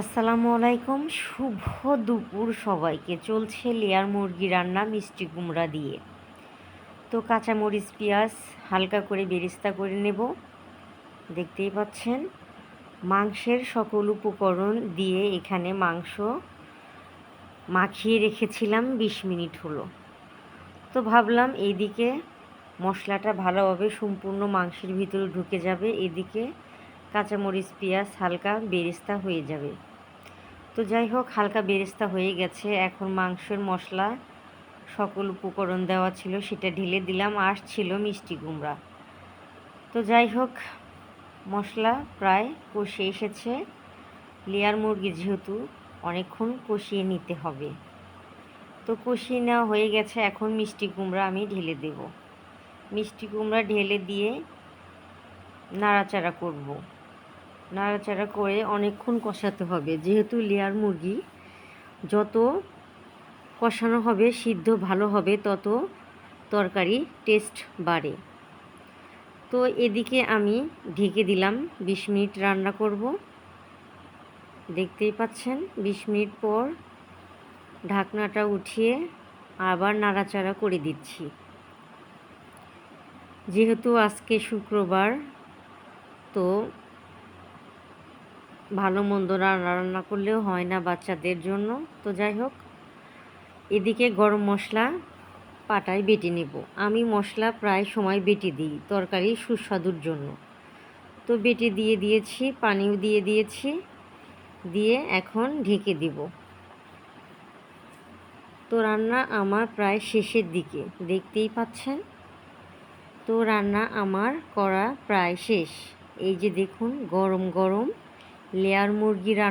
আসসালামু আলাইকুম। শুভ দুপুর সবাইকে। চলছে লেয়ার মুরগি রান্না, মিষ্টি কুমড়া দিয়ে। তো কাঁচামরিচ, পেঁয়াজ হালকা করে বেরিস্তা করে নেব। দেখতেই পাচ্ছেন, মাংসের সকল উপকরণ দিয়ে এখানে মাংস মাখিয়ে রেখেছিলাম বিশ মিনিট হলো। তো ভাবলাম এইদিকে মশলাটা ভালোভাবে সম্পূর্ণ মাংসের ভিতরে ঢুকে যাবে। এদিকে কাঁচামরিচ, পেঁয়াজ, হালকা বেরেস্তা হয়ে যাবে। তো যাই হোক, হালকা বেরেস্তা হয়ে গেছে। এখন মাংসের মশলা, সকল উপকরণ দেওয়া ছিল, সেটা ঢেলে দিলাম। আর ছিল মিষ্টি কুমড়া। তো যাই হোক, মশলা প্রায় কষে এসেছে। লেয়ার মুরগি যেহেতু, অনেকক্ষণ কষিয়ে নিতে হবে। তো কষিয়ে নেওয়া হয়ে গেছে। এখন মিষ্টি কুমড়া আমি ঢেলে দেব। মিষ্টি কুমড়া ঢেলে দিয়ে নাড়াচাড়া করব। নাড়াচাড়া করে অনেকক্ষণ কষাতে হবে। যেহেতু লেয়ার মুরগি, যত কষানো হবে, সিদ্ধ ভালো হবে, তত তরকারি টেস্ট বাড়ে। তো এদিকে আমি ঢেকে দিলাম, বিশ মিনিট রান্না করব। দেখতেই পাচ্ছেন, বিশ মিনিট পর ঢাকনাটা উঠিয়ে আবার নাড়াচাড়া করে দিচ্ছি। যেহেতু আজকে শুক্রবার, তো ভালো মন্দ রান্না রান্না করলেও হয় না বাচ্চাদের জন্য। তো যাই হোক, এদিকে গরম মশলা পাটায় বেটে নেব। আমি মশলা প্রায় সময় বেটে দিই তরকারি সুস্বাদুর জন্য। তো বেটে দিয়ে দিয়েছি, পানিও দিয়ে দিয়েছি, দিয়ে এখন ঢেকে দিব। তো রান্না আমার প্রায় শেষের দিকে, দেখতেই পাচ্ছেন? তো রান্না আমার করা প্রায় শেষ। এই যে দেখুন, গরম গরম। লেয়ার মুরগি রান্না